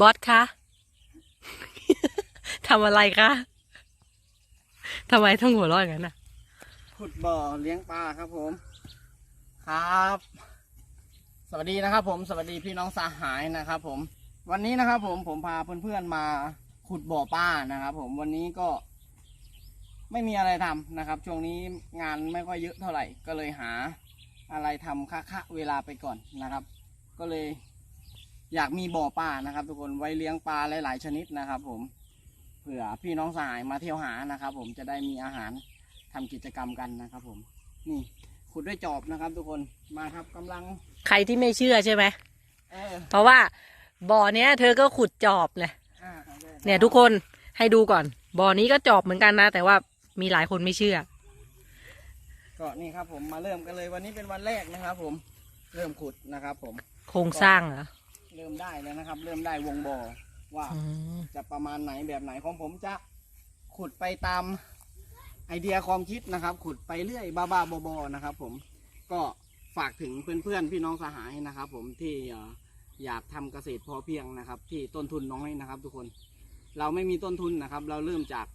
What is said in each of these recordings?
บอสคะทำอะไรคะทำไมต้องหัวเราะอย่างนั้นอะขุดบ่อเลี้ยงปลาครับผม ครับ สวัสดีนะครับ ผมสวัสดีพี่น้องสาหายนะครับ ผม วันนี้นะครับ ผมผมพาเพื่อนๆมาขุดบ่อปลานะครับ ผมวันนี้ก็ ไม่มีอะไรทำนะครับ ช่วงนี้งานไม่ค่อยเยอะเท่าไหร่ ก็เลยหา อะไรทำค่าๆเวลาไปก่อนนะครับ ก็เลย อยากมีบ่อปลานะครับ ทุกคนไว้เลี้ยงปลาหลาย ๆ ชนิดนะครับ ผมเผื่อพี่น้องสหายมาเที่ยวหานะครับ ผมจะได้มีอาหารทำกิจกรรมกันนะครับ ผม นี่ขุดด้วยจอบนะครับ ทุกคนมาครับกำลัง ใครที่ไม่เชื่อใช่ไหมเออเพราะว่าบ่อเนี้ย เธอก็ขุดจอบเลยอ่าเนี่ยทุกคนให้ดูก่อน บ่อนี้ก็จอบเหมือนกันนะ แต่ว่ามีหลายคนไม่เชื่อ ก็นี่ครับ ผมมาเริ่มกันเลยวันนี้เป็นวันแรกนะครับ ผมเริ่มขุดนะครับ ผมโครงสร้างเหรอ เริ่มได้แล้วนะครับ เริ่มได้วงบ่อว่าอืมจะประมาณไหนแบบไหนของผมจะขุดไปตามไอเดียความคิดนะครับ ขุดไปเรื่อยบ้าๆบอๆนะครับ ผมก็ฝากถึงเพื่อนๆพี่น้องสหายนะครับ ผมที่เอ่ออยากทำเกษตรพอเพียงนะครับ ที่ต้นทุนน้อยนะครับ ทุกคน เราไม่มีต้นทุนนะครับ เราเริ่มจาก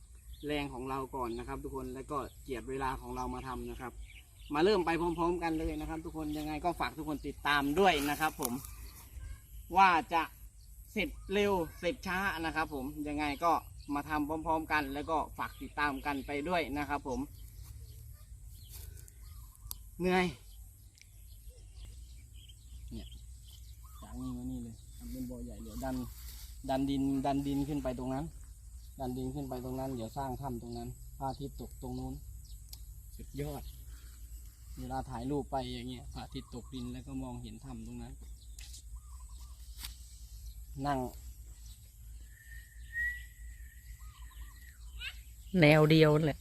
แรงของเราก่อนนะครับ ทุกคนแล้วก็เจียดเวลาของเรามาทำนะครับ มาเริ่มไปพร้อม ๆ กันเลยนะครับ ทุกคนยังไงก็ฝากทุกคนติดตามด้วยนะครับ ผม ว่าจะเสร็จเร็วเสร็จช้านะครับ ผมยังไงก็มาทำพร้อม ๆ กัน แล้วก็ฝากติดตามกันไปด้วยนะครับ ผมเหนื่อยเนี่ยจากนี้มานี่เลยทำเป็นบ่อใหญ่เดี๋ยวดัน ดันดินดันดินขึ้นไปตรงนั้น ดันดินขึ้นไปตรงนั้นเดี๋ยวสร้างถ้ำตรงนั้นพระอาทิตย์ตกตรงนู้นสุดยอด เวลาถ่ายรูปไปอย่างเงี้ยพระอาทิตย์ตกดินแล้วก็มองเห็นถ้ำตรงนั้น นั่ง แนวเดียวนั่นแหละ